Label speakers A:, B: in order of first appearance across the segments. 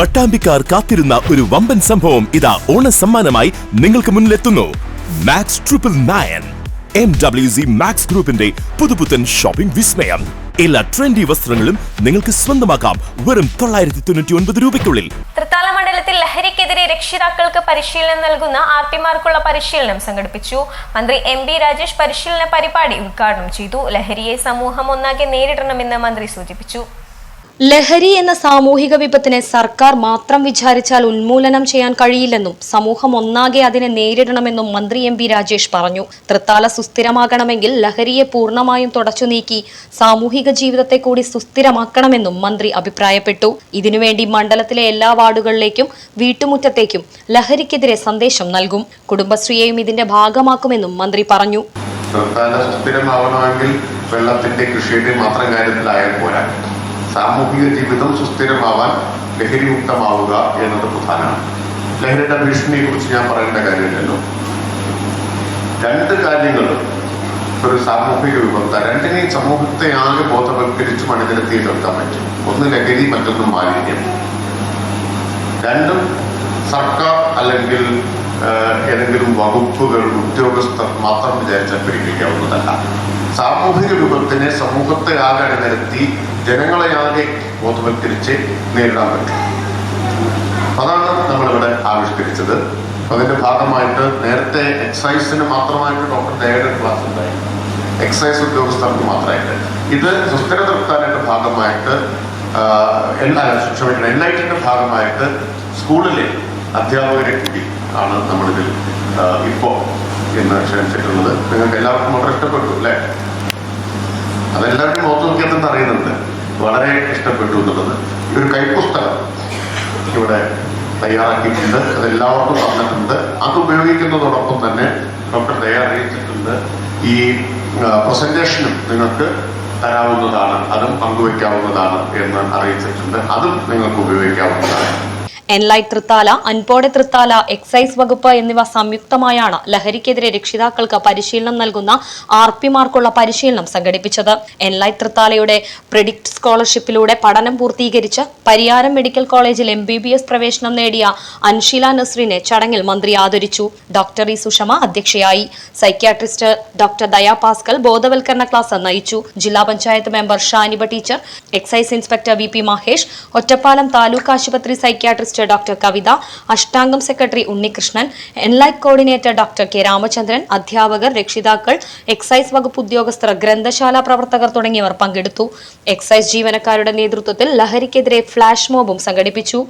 A: പട്ടാമ്പിക്കാർ കാത്തിരുന്ന ഒരു വമ്പൻ സംഭവം ഇതാ ഓണ സമ്മാനമായി നിങ്ങൾക്ക് മുന്നിലെത്തുന്നു. Max triple nine M W C Max ഗ്രൂപ്പിന്റെ പുതുപുത്തൻ ഷോപ്പിംഗ് വിസ്മയം. എല്ലാ ട്രെൻഡി വസ്ത്രങ്ങളും നിങ്ങൾക്ക് സ്വന്തമാക്കാം വെറും തൊള്ളായിരത്തി തൊണ്ണൂറ്റി ഒൻപത് രൂപയ്ക്കുള്ളിൽ.
B: തൃത്താല മണ്ഡലത്തിൽ ലഹരിക്കെതിരെ രക്ഷിതാക്കൾക്ക് പരിശീലനം നൽകുന്ന ആർ പിമാർക്കുള്ള പരിശീലനം സംഘടിപ്പിച്ചു. മന്ത്രി എം ബി രാജേഷ് പരിശീലന പരിപാടി ഉദ്ഘാടനം ചെയ്തു. ലഹരിയെ സമൂഹം ഒന്നാകെ നേരിടണമെന്ന് മന്ത്രി സൂചിപ്പിച്ചു.
C: ലഹരി എന്ന സാമൂഹിക വിപത്തിനെ സർക്കാർ മാത്രം വിചാരിച്ചാൽ ഉന്മൂലനം ചെയ്യാൻ കഴിയില്ലെന്നും സമൂഹം ഒന്നാകെ അതിനെ നേരിടണമെന്നും മന്ത്രി എം പി രാജേഷ് പറഞ്ഞു. തൃത്താല സുസ്ഥിരമാകണമെങ്കിൽ ലഹരിയെ പൂർണമായും തുടച്ചു നീക്കി സാമൂഹിക ജീവിതത്തെ കൂടി സുസ്ഥിരമാക്കണമെന്നും മന്ത്രി അഭിപ്രായപ്പെട്ടു. ഇതിനുവേണ്ടി മണ്ഡലത്തിലെ എല്ലാ വാർഡുകളിലേക്കും വീട്ടുമുറ്റത്തേക്കും ലഹരിക്കെതിരെ സന്ദേശം നൽകും. കുടുംബശ്രീയെയും ഇതിന്റെ ഭാഗമാക്കുമെന്നും മന്ത്രി പറഞ്ഞു.
D: സുസ്ഥിരമാവണമെങ്കിൽ വെള്ളത്തിന്റെ കൃഷിയുടെ മാത്രം കാര്യത്തിലായാൽ പോരാ. സാമൂഹിക ജീവിതം സുസ്ഥിരമാവാൻ ലഹരി മുക്തമാവുക എന്നത് പ്രധാനമാണ്. ലഹരിയുടെ ഭീഷണിയെ കുറിച്ച് ഞാൻ പറയേണ്ട കാര്യമില്ലല്ലോ. രണ്ട് കാര്യങ്ങൾ ഒരു സാമൂഹിക വിഭവത്ത. രണ്ടിനെയും സമൂഹത്തെ ആകെ ബോധവൽക്കരിച്ച് മണിനിരത്തി നിർത്താൻ പറ്റും. ഒന്ന് ലഹരി മറ്റൊന്ന് മാലിന്യം. രണ്ടും സർക്കാർ അല്ലെങ്കിൽ ഏതെങ്കിലും വകുപ്പുകൾ ഉദ്യോഗസ്ഥർ മാത്രം വിചാരിച്ചാൽ പിടിപ്പിക്കാവുന്നതല്ല. സാമൂഹിക വിപത്തിനെ സമൂഹത്തെ ആകെ അണിനിരത്തി ജനങ്ങളെ ആകെ ബോധവൽക്കരിച്ച് നേരിടാൻ പറ്റും. അതാണ് നമ്മളിവിടെ ആവിഷ്കരിച്ചത്. അതിന്റെ ഭാഗമായിട്ട് നേരത്തെ എക്സൈസിന് മാത്രമായിട്ട് ഡോക്ടർ ദയയുടെ ക്ലാസ് ഉണ്ടായി. എക്സൈസ് ഉദ്യോഗസ്ഥർക്ക് മാത്രമായിട്ട്. ഇത് സുസ്ഥിര നിർത്താനിന്റെ ഭാഗമായിട്ട് എല്ലാ ക്ഷമിക്കണം എൻ ഐ ടിന്റെ ഭാഗമായിട്ട് സ്കൂളിലെ അധ്യാപകരെ കൂടി ആണ് നമ്മളിതിൽ ആ, ഇന്ന് ക്ഷണിച്ചിട്ടുള്ളത്. നിങ്ങൾക്ക് എല്ലാവർക്കും വളരെ ഇഷ്ടപ്പെട്ടു അല്ലേ? അതെല്ലാവർക്കും മുഖത്ത് നോക്കിയാൽ തന്നെ അറിയുന്നുണ്ട്. വളരെ ഇഷ്ടപ്പെട്ടു എന്നുള്ളത്. ഒരു കൈപ്പുസ്തകം ഇവിടെ തയ്യാറാക്കിയിട്ടുണ്ട്. അതെല്ലാവർക്കും തന്നിട്ടുണ്ട്. അത് ഉപയോഗിക്കുന്നതോടൊപ്പം തന്നെ ഡോക്ടർ തയ്യാറിയിച്ചിട്ടുണ്ട് ഈ പ്രസന്റേഷനും നിങ്ങൾക്ക് തരാവുന്നതാണ്. അതും പങ്കുവയ്ക്കാവുന്നതാണ് എന്ന് അറിയിച്ചിട്ടുണ്ട്. അതും നിങ്ങൾക്ക് ഉപയോഗിക്കാവുന്നതാണ്.
C: എൻലൈറ്റ് തൃത്താല അൻപോടെ തൃത്താല എക്സൈസ് വകുപ്പ് എന്നിവ സംയുക്തമായാണ് ലഹരിക്കെതിരെ രക്ഷിതാക്കൾക്ക് പരിശീലനം നൽകുന്ന ആർ പിമാർക്കുള്ള പരിശീലനം സംഘടിപ്പിച്ചത്. എൻലൈറ്റ് തൃത്താലയുടെ പ്രിഡിക്ട് സ്കോളർഷിപ്പിലൂടെ പഠനം പൂർത്തീകരിച്ച് പരിയാരം മെഡിക്കൽ കോളേജിൽ എം ബി ബി എസ് പ്രവേശനം നേടിയ അൻഷീല നസ്രിനെ ചടങ്ങിൽ മന്ത്രി ആദരിച്ചു. ഡോക്ടർ ഇ സുഷമ അധ്യക്ഷയായി. സൈക്യാട്രിസ്റ്റ് ഡോക്ടർ ദയാ പാസ്കൽ ബോധവൽക്കരണ ക്ലാസ് നയിച്ചു. ജില്ലാ panchayat member Shaniba teacher excise inspector V P Mahesh Ottapalam taluk ആശുപത്രി psychiatrist doctor Kavitha Ashtangam secretary Unnikrishnan Enlight coordinator doctor K Ramachandran അധ്യാപകർ രക്ഷിതാക്കൾ എക്സൈസ് വകുപ്പ് ഉദ്യോഗസ്ഥർ ഗ്രന്ഥശാല പ്രവർത്തകർ തുടങ്ങിയവർ പങ്കെടുത്തു. എക്സൈസ് ജീവനക്കാരുടെ നേതൃത്വത്തിൽ ലഹരിക്കെതിരെ ഫ്ളാഷ് മോബും സംഘടിപ്പിച്ചു.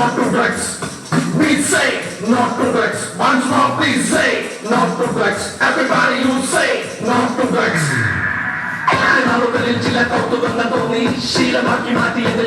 E: say no to drugs. We say no to drugs. Once more, please say no to drugs. Everybody, you say no to drugs. നാളുകളിൽ ചില കൗതുകങ്ങൾ തോന്നി ശീലമാക്കി മാറ്റിയതിൽ